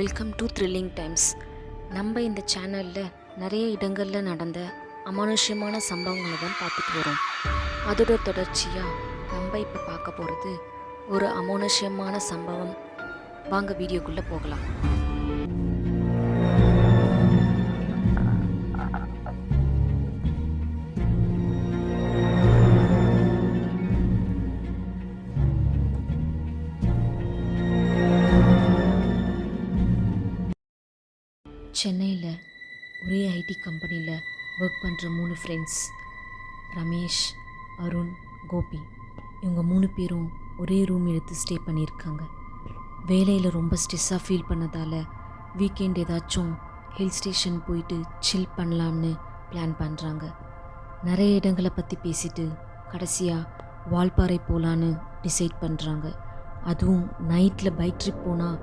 Welcome to thrilling times நம்ம இந்த சேனலில் நிறைய இடங்களில் நடந்த அமானுஷ்யமான சம்பவங்களை தான் பார்த்துட்டு வரோம். அதோட தொடர்ச்சியாக நம்ம இப்போ பார்க்க போகிறது ஒரு அமானுஷ்யமான சம்பவம். வாங்க வீடியோக்குள்ளே போகலாம். சென்னையில் ஒரே ஐடி கம்பெனியில் ஒர்க் பண்ணுற மூணு ஃப்ரெண்ட்ஸ் ரமேஷ் அருண் கோபி. இவங்க மூணு பேரும் ஒரே ரூம் எடுத்து ஸ்டே பண்ணியிருக்காங்க. வேலையில் ரொம்ப ஸ்ட்ரெஸ்ஸாக ஃபீல் பண்ணதால் வீக்கெண்ட் ஏதாச்சும் ஹில் ஸ்டேஷன் போயிட்டு சில் பண்ணலாம்னு பிளான் பண்ணுறாங்க நிறைய இடங்களை பற்றி பேசிட்டு கடைசியாக வால்பாறை போகலான்னு டிசைட் பண்ணுறாங்க அதுவும் நைட்டில் பைக் ட்ரிப் போனால்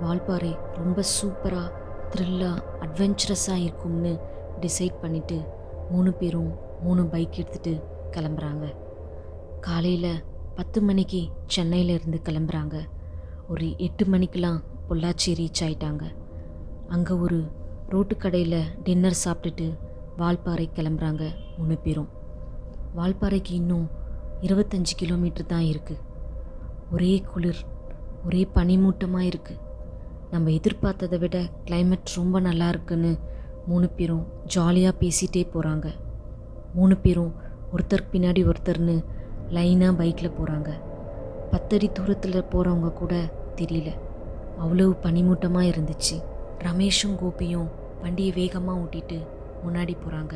வால்பாறை ரொம்ப சூப்பராக த்ரில்லாக அட்வென்ச்சரஸாக இருக்கும்னு டிசைட் பண்ணிவிட்டு மூணு பேரும் மூணு பைக் எடுத்துகிட்டு கிளம்புறாங்க. காலையில் பத்து மணிக்கு சென்னையில் இருந்து கிளம்புறாங்க. ஒரு எட்டு மணிக்கெலாம் பொள்ளாச்சி ரீச் ஆயிட்டாங்க. அங்கே ஒரு ரோட்டு கடையில் டின்னர் சாப்பிட்டுட்டு வால்பாறை கிளம்புறாங்க மூணு பேரும். வால்பாறைக்கு இன்னும் இருபத்தஞ்சி கிலோமீட்டர் தான் இருக்குது ஒரே குளிர் ஒரே பனிமூட்டமாக இருக்குது நம்ம எதிர்பார்த்ததை விட கிளைமேட் ரொம்ப நல்லா இருக்குன்னு மூணு பேரும் ஜாலியாக பேசிகிட்டே போகிறாங்க மூணு பேரும் ஒருத்தருக்கு பின்னாடி ஒருத்தர்னு லைனாக பைக்கில் போகிறாங்க பத்தடி தூரத்தில் போகிறவங்க கூட தெரியல. அவ்வளவு பனிமூட்டமாக இருந்துச்சு. ரமேஷும் கோபியும் வண்டியை வேகமாக ஓட்டிட்டு முன்னாடி போகிறாங்க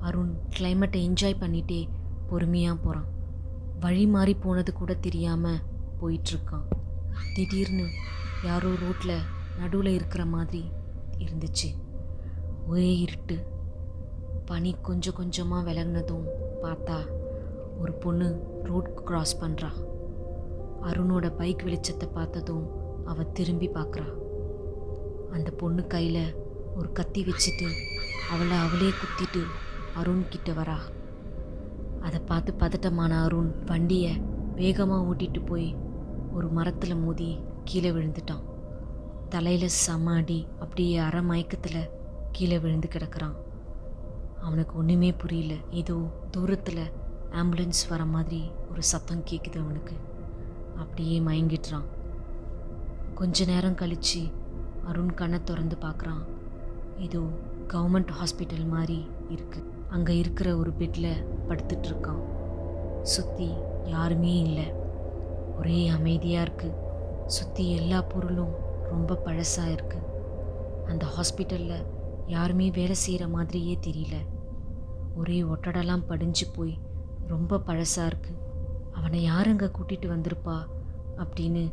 அருண் கிளைமேட்டை என்ஜாய் பண்ணிகிட்டே பொறுமையாக போகிறான் வழி மாறி போனது கூட தெரியாமல் போயிட்டுருக்கான் திடீர்னு யாரோ ரோட்டில் நடுவில் இருக்கிற மாதிரி இருந்துச்சு. ஒரே இருட்டு. பனி கொஞ்சம் கொஞ்சமாக விலகினதும் பார்த்தா ஒரு பொண்ணு ரோட் க்ராஸ் பண்ணுறா அருணோட பைக் வெளிச்சத்தை பார்த்ததும் அவள் திரும்பி பார்க்குறா. அந்த பொண்ணு கையில் ஒரு கத்தி வச்சுட்டு அவளை அவளே குத்திட்டு அருண் கிட்ட வரா. அதை பார்த்து பதட்டமான அருண் வண்டியை வேகமாக ஓட்டிகிட்டு போய் ஒரு மரத்தில் மோதி கீழே விழுந்துட்டான். தலையில் செம அடி அப்படியே அரை மயக்கத்தில் கீழே விழுந்து கிடக்குறான். அவனுக்கு ஒன்றுமே புரியல. ஏதோ தூரத்தில் ஆம்புலன்ஸ் வர மாதிரி ஒரு சத்தம் கேட்குது அவனுக்கு. அப்படியே மயங்கிடுறான். கொஞ்ச நேரம் கழித்து அருண் கண்ணை திறந்து பார்க்குறான். ஏதோ கவர்மெண்ட் ஹாஸ்பிட்டல் மாதிரி இருக்குது அங்கே இருக்கிற ஒரு பெட்டில் படுத்துட்ருக்கான் சுற்றி யாருமே இல்லை. ஒரே அமைதியாக இருக்குது சுற்றி எல்லா பொருளும் ரொம்ப பழசாக இருக்குது அந்த ஹாஸ்பிட்டலில் யாருமே வேலை செய்கிற மாதிரியே தெரியல. ஒரே ஒட்டடெல்லாம் படிஞ்சு போய் ரொம்ப பழசாக இருக்குது அவனை யார் அங்கே கூட்டிகிட்டு வந்திருப்பா அப்படின்னு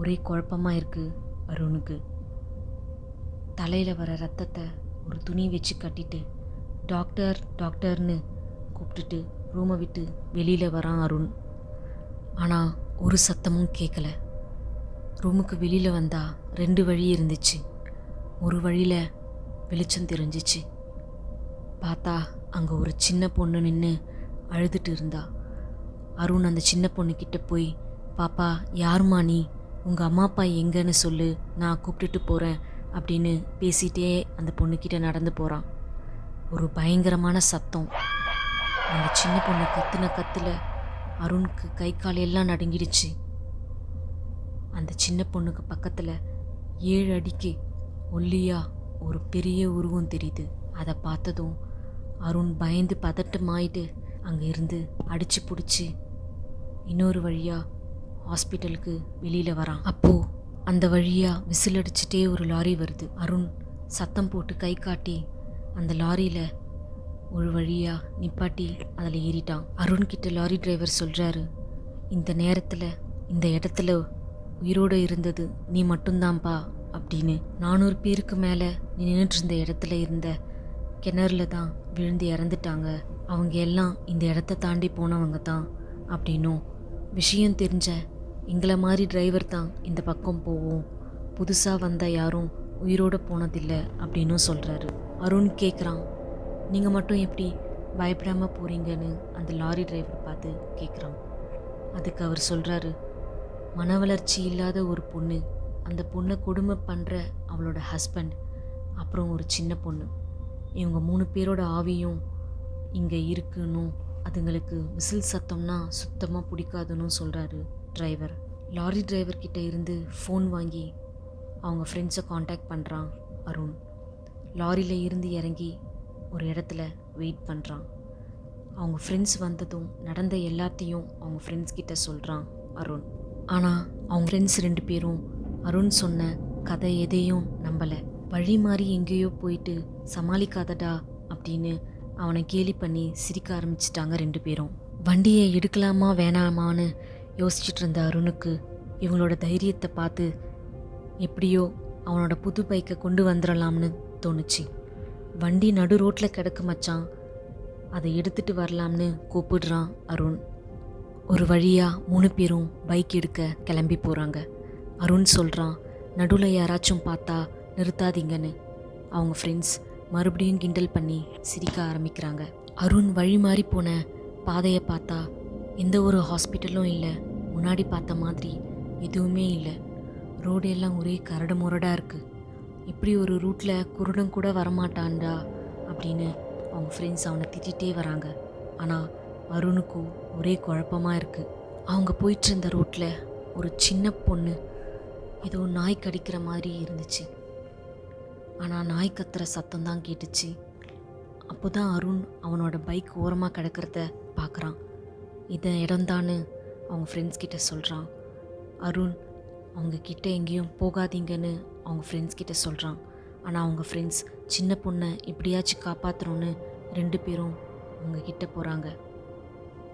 ஒரே குழப்பமாக இருக்குது அருணுக்கு. தலையில் வர ரத்தத்தை ஒரு துணி வச்சு கட்டிட்டு டாக்டர் டாக்டர்னு கூப்பிட்டுட்டு ரூமை விட்டு வெளியில் வரான் அருண். ஆனால் ஒரு சத்தமும் கேட்கல ரூமுக்கு வெளியில் வந்தா ரெண்டு வழி இருந்துச்சு. ஒரு வழியில் வெளிச்சம் தெரிஞ்சிச்சு. பார்த்தா அங்கே ஒரு சின்ன பொண்ணு நின்று அழுதுட்டு இருந்தா. அருண் அந்த சின்ன பொண்ணுக்கிட்ட போய் பாப்பா யாரும்மா நீ? உங்கள் அம்மா அப்பா எங்கன்னு சொல்லு. நான் கூப்பிட்டுட்டு போகிறேன் அப்படின்னு பேசிட்டே அந்த பொண்ணுக்கிட்ட நடந்து போகிறான் ஒரு பயங்கரமான சத்தம். அந்த சின்ன பொண்ணு கத்துன கத்தில் அருணுக்கு கை கால் எல்லாம் நடுங்கிடுச்சு. அந்த சின்ன பொண்ணுக்கு பக்கத்தில் ஏழு அடிக்கு ஒல்லியா ஒரு பெரிய உருவம் தெரியுது. அதை பார்த்ததும் அருண் பயந்து பதட்டமாயிட்டு அங்கே இருந்து அடிச்சு பிடிச்சி இன்னொரு வழியாக ஹாஸ்பிட்டலுக்கு வெளியில் வரான். அப்போது அந்த வழியாக விசில் அடிச்சுட்டே ஒரு லாரி வருது. அருண் சத்தம் போட்டு கை காட்டி அந்த லாரியில் ஒரு வழியாக நிப்பாட்டி அதில் ஏறிட்டான். அருண்கிட்ட லாரி டிரைவர் சொல்கிறாரு இந்த நேரத்தில் இந்த இடத்துல உயிரோடு இருந்தது. நீ மட்டும்தான்ப்பா அப்படின்னு நானூறு பேருக்கு மேலே நீ நின்றுட்டு இருந்த இடத்துல இருந்த கிணறுல தான் விழுந்து இறந்துட்டாங்க. அவங்க எல்லாம் இந்த இடத்த தாண்டி போனவங்க தான் அப்படின்னும். விஷயம் தெரிஞ்ச எங்களை மாதிரி டிரைவர் தான் இந்த பக்கம் போவோம். புதுசாக வந்த யாரும் உயிரோடு போனதில்லை அப்படின்னும் சொல்கிறாரு அருண் கேட்குறான் நீங்கள் மட்டும் எப்படி பயப்படாமல் போகிறீங்கன்னு அந்த லாரி டிரைவர் பார்த்து கேட்குறான் அதுக்கு அவர் சொல்கிறாரு மன வளர்ச்சி இல்லாத ஒரு பொண்ணு. அந்த பொண்ணை கொடுமை பண்ணுற அவளோட ஹஸ்பண்ட் அப்புறம் ஒரு சின்ன பொண்ணு. இவங்க மூணு பேரோட ஆவியும் இங்கே இருக்குன்னு அதுங்களுக்கு விசில் சத்தம்னா சுத்தமாக பிடிக்காதுன்னு சொல்கிறாரு டிரைவர் லாரி டிரைவர் கிட்ட இருந்து ஃபோன் வாங்கி அவங்க ஃப்ரெண்ட்ஸை காண்டாக்ட் பண்ணுறான் அருண். லாரியில் இருந்து இறங்கி ஒரு இடத்துல வெயிட் பண்ணுறான் அவங்க ஃப்ரெண்ட்ஸ் வந்ததும் நடந்த எல்லாத்தையும் அவங்க ஃப்ரெண்ட்ஸ் கிட்ட சொல்கிறான் அருண். ஆனால் அவங்க ஃப்ரெண்ட்ஸ் ரெண்டு பேரும் அருண் சொன்ன கதை எதையும் நம்பலை. வழி மாறி எங்கேயோ போயிட்டு சமாளிக்காதடா அப்படின்னு அவனை கேலி பண்ணி சிரிக்க ஆரம்பிச்சிட்டாங்க ரெண்டு பேரும். வண்டியை எடுக்கலாமா வேணாமான்னு யோசிச்சுட்டு இருந்த அருணுக்கு இவங்களோட தைரியத்தை பார்த்து எப்படியோ அவனோட புது பைக்கை கொண்டு வந்துடலாம்னு தோணுச்சு. வண்டி நடு ரோட்டில் கிடக்கு மச்சான். அதை எடுத்துட்டு வரலாம்னு கூப்பிடுறான் அருண். ஒரு வழியாக மூணு பேரும் பைக் எடுக்க கிளம்பி போகிறாங்க அருண் சொல்கிறான் நடுவில் யாராச்சும் பார்த்தா நிறுத்தாதீங்கன்னு. அவங்க ஃப்ரெண்ட்ஸ் மறுபடியும் கிண்டல் பண்ணி சிரிக்க ஆரம்பிக்கிறாங்க. அருண் வழி மாறி போன பாதையை பார்த்தா எந்த ஒரு ஹாஸ்பிட்டலும் இல்லை. முன்னாடி பார்த்த மாதிரி எதுவுமே இல்லை. ரோடு எல்லாம் ஒரே கரடு முரடாக இருக்குது இப்படி ஒரு ரூட்டில் குருடன் கூட வரமாட்டான்டா அப்படின்னு அவங்க ஃப்ரெண்ட்ஸ் அவனை திட்டிகிட்டே வராங்க. ஆனால் அருணுக்கும் ஒரே குழப்பமாக இருக்குது அவங்க போயிட்டு இருந்த ரோட்டில் ஒரு சின்ன பொண்ணு ஏதோ நாய் கடிக்கிற மாதிரி இருந்துச்சு. ஆனால் நாய் கத்துற சத்தம் தான் கேட்டுச்சு. அப்போ தான் அருண் அவனோட பைக் ஓரமாக கிடக்கிறத பார்க்குறான் இதை இடம்தான்னு அவங்க ஃப்ரெண்ட்ஸ் கிட்ட சொல்கிறான் அருண் அவங்க கிட்ட எங்கேயும் போகாதீங்கன்னு அவங்க ஃப்ரெண்ட்ஸ் கிட்ட சொல்கிறான் ஆனால் அவங்க ஃப்ரெண்ட்ஸ் சின்ன பொண்ணை எப்படியாச்சும் காப்பாற்றணும்னு ரெண்டு பேரும் அவங்க கிட்ட போகிறாங்க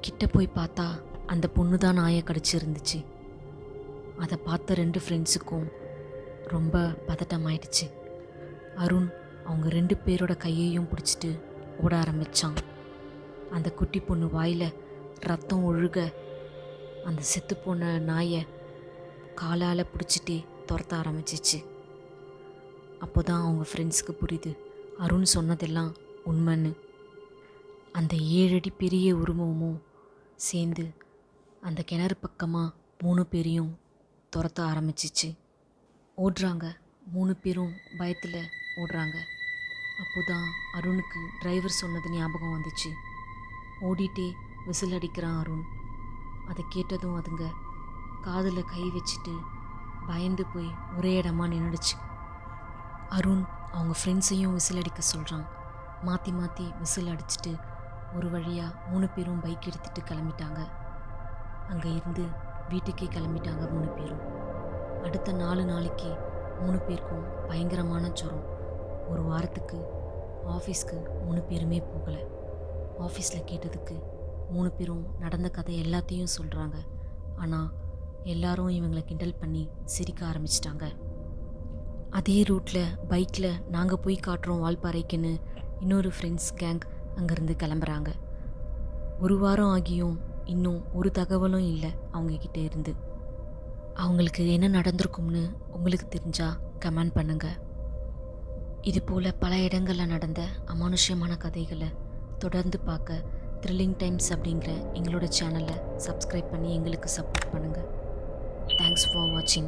கிட்ட போய் பார்த்தா அந்த பொண்ணு தான் நாயை கடிச்சிருந்துச்சு. அதை பார்த்த ரெண்டு ஃப்ரெண்ட்ஸுக்கும் ரொம்ப பதட்டமாயிடுச்சு. அருண் அவங்க ரெண்டு பேரோட கையையும் பிடிச்சிட்டு ஓட ஆரம்பித்தான் அந்த குட்டி பொண்ணு வாயில் ரத்தம் ஒழுக அந்த செத்துப்போன நாயை காலால் பிடிச்சிட்டே துரத்த ஆரம்பிச்சிச்சு. அப்போ தான் அவங்க ஃப்ரெண்ட்ஸுக்கு புரியுது அருண் சொன்னதெல்லாம் உண்மைன்னு. அந்த ஏழடி பெரிய உருவமும் சேர்ந்து அந்த கிணறு பக்கமாக மூணு பேரையும் துரத்த ஆரம்பிச்சிச்சு. ஓடுறாங்க. மூணு பேரும் பயத்தில் ஓடுறாங்க. அப்போ தான் அருணுக்கு டிரைவர் சொன்னது ஞாபகம் வந்துச்சு. ஓடிட்டே விசில் அடிக்கிறான் அருண். அதை கேட்டதும் அதுங்க காதில் கை வச்சுட்டு பயந்து போய் ஒரே இடமா நின்றுடுச்சு அருண் அவங்க ஃப்ரெண்ட்ஸையும் விசில் அடிக்க சொல்கிறான் மாற்றி மாற்றி விசில் அடிச்சிட்டு ஒரு வழியாக மூணு பேரும் பைக் எடுத்துகிட்டு கிளம்பிட்டாங்க. அங்கே இருந்து வீட்டுக்கே கிளம்பிட்டாங்க மூணு பேரும். அடுத்த நாலு நாளைக்கு மூணு பேருக்கும் பயங்கரமான ஜுரம். ஒரு வாரத்துக்கு ஆஃபீஸ்க்கு மூணு பேருமே போகலை. ஆஃபீஸில் கேட்டதுக்கு மூணு பேரும் நடந்த கதை எல்லாத்தையும் சொல்கிறாங்க ஆனால் எல்லாரும் இவங்களை கிண்டல் பண்ணி சிரிக்க ஆரம்பிச்சிட்டாங்க. அதே ரூட்டில் பைக்கில் நாங்கள் போய் காட்டுறோம் வால்பாறைக்குன்னு இன்னொரு ஃப்ரெண்ட்ஸ் கேங் அங்கேருந்து கிளம்புறாங்க. ஒரு வாரம் ஆகியும் இன்னும் ஒரு தகவலும் இல்லை அவங்கக்கிட்ட இருந்து. அவங்களுக்கு என்ன நடந்திருக்கும்னு உங்களுக்கு தெரிஞ்சா கமெண்ட் பண்ணுங்கள் இது போல் பல இடங்களில் நடந்த அமானுஷ்யமான கதைகளை தொடர்ந்து பார்க்க த்ரில்லிங் டைம்ஸ் அப்படிங்கிற எங்களோட சேனலை சப்ஸ்கிரைப் பண்ணி எங்களுக்கு சப்போர்ட் பண்ணுங்கள் தேங்க்ஸ் ஃபார் வாட்சிங்